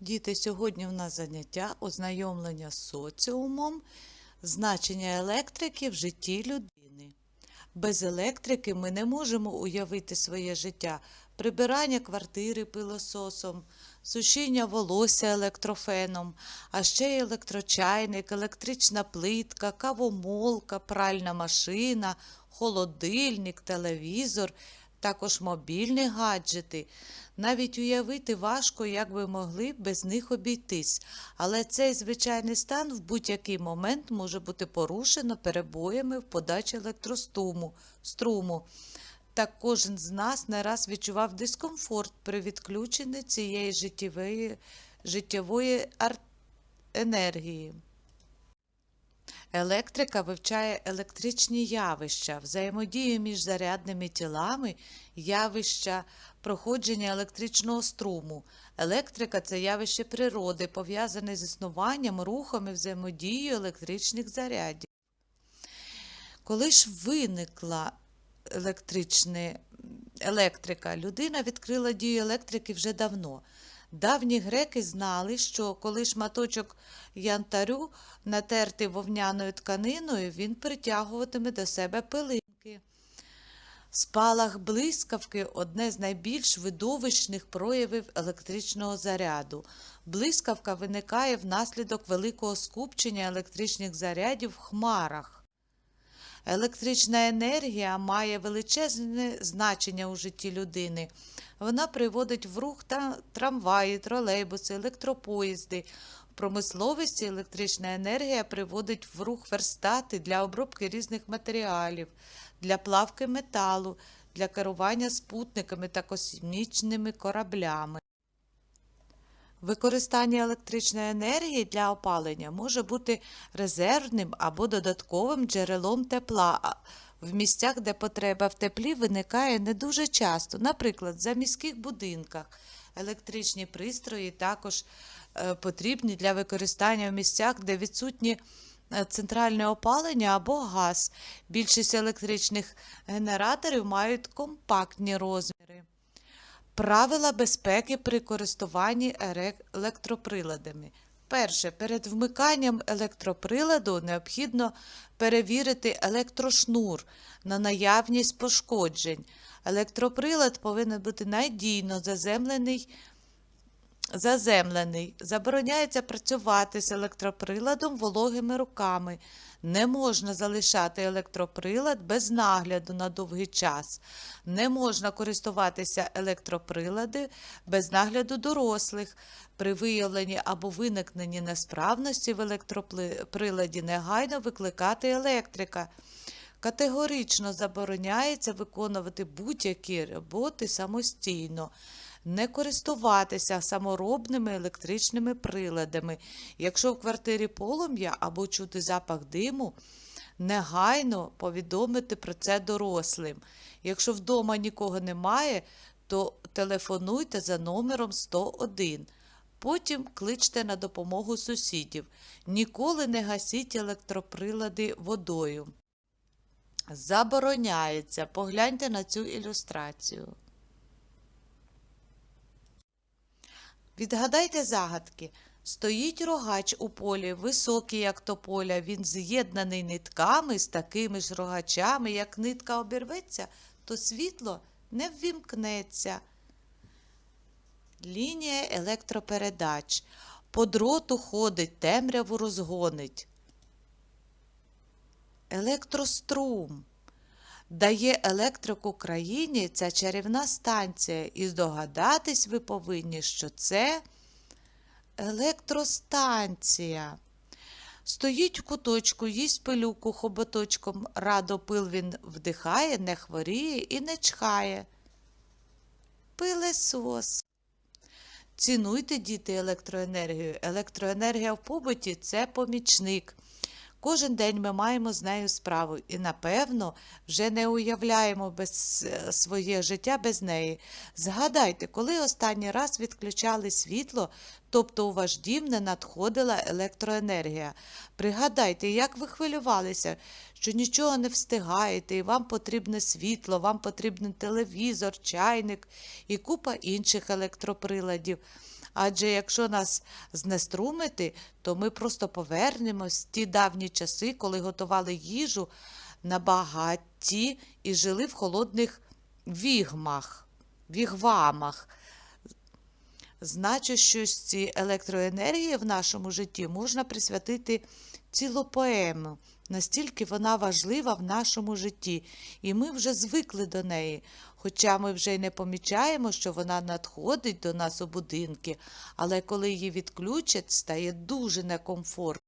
Діти, сьогодні в нас заняття ознайомлення з соціумом, значення електрики в житті людини. Без електрики ми не можемо уявити своє життя. Прибирання квартири пилососом, сушіння волосся електрофеном, а ще й електрочайник, електрична плитка, кавомолка, пральна машина, холодильник, телевізор, також мобільні гаджети. Навіть уявити важко, як би могли без них обійтись, але цей звичайний стан в будь-який момент може бути порушено перебоями в подачі електроструму. струму. Так кожен з нас не раз відчував дискомфорт при відключенні цієї життєвої, життєвої енергії. Електрика вивчає електричні явища, взаємодію між зарядними тілами, явища проходження електричного струму. Електрика це явище природи, пов'язане з існуванням, рухом і взаємодією електричних зарядів. Коли ж виникла електричне, електрика, людина відкрила дію електрики вже давно. Давні греки знали, що коли шматочок янтарю натертий вовняною тканиною, він притягуватиме до себе пилинки. Спалах блискавки одне з найбільш видовищних проявів електричного заряду. Блискавка виникає внаслідок великого скупчення електричних зарядів в хмарах. Електрична енергія має величезне значення у житті людини. Вона приводить в рух та- трамваї, тролейбуси, електропоїзди. В промисловості електрична енергія приводить в рух верстати для обробки різних матеріалів, для плавки металу, для керування спутниками та космічними кораблями. Використання електричної енергії для опалення може бути резервним або додатковим джерелом тепла в місцях, де потреба в теплі виникає не дуже часто. Наприклад, за міських будинках електричні пристрої також е, потрібні для використання в місцях, де відсутні е, центральне опалення або газ. Більшість електричних генераторів мають компактні розміри. Правила безпеки при користуванні електроприладами. Перше, перед вмиканням електроприладу необхідно перевірити електрошнур на наявність пошкоджень. Електроприлад повинен бути надійно заземлений заземлений. Забороняється працювати з електроприладом вологими руками. Не можна залишати електроприлад без нагляду на довгий час. Не можна користуватися електроприлади без нагляду дорослих. При виявленні або виникненні несправності в електроприладі негайно викликати електрика. Категорично забороняється виконувати будь-які роботи самостійно, не користуватися саморобними електричними приладами. Якщо в квартирі полум'я або чути запах диму, негайно повідомити про це дорослим. Якщо вдома нікого немає, то телефонуйте за номером 101. Потім кличте на допомогу сусідів. Ніколи не гасіть електроприлади водою. Забороняється. Погляньте на цю ілюстрацію. Відгадайте загадки. Стоїть рогач у полі, високий, як тополя. Він з'єднаний нитками з такими ж рогачами. Як нитка обірветься, то світло не ввімкнеться. Лінія електропередач. По дроту ходить, темряву розгонить. Електрострум. Дає електрику країні ця чарівна станція, і здогадатись ви повинні, що це електростанція. Стоїть в куточку, їсть пилюку хоботочком, радо пил він вдихає, не хворіє і не чхає. Пилесос. Цінуйте, діти, електроенергію. Електроенергія в побуті це помічник. Кожен день ми маємо з нею справу і, напевно, вже не уявляємо без е, своє життя без неї. Згадайте, коли останній раз відключали світло, тобто у ваш дім не надходила електроенергія. Пригадайте, як ви хвилювалися, що нічого не встигаєте, і вам потрібне світло, вам потрібен телевізор, чайник і купа інших електроприладів. Адже якщо нас знеструмити, то ми просто повернемось в ті давні часи, коли готували їжу на багатті і жили в холодних вігмах, вігвамах. Значить, що ці електроенергії в нашому житті можна присвятити цілу поему. Настільки вона важлива в нашому житті, і ми вже звикли до неї, хоча ми вже й не помічаємо, що вона надходить до нас у будинки, але коли її відключать, стає дуже некомфортно.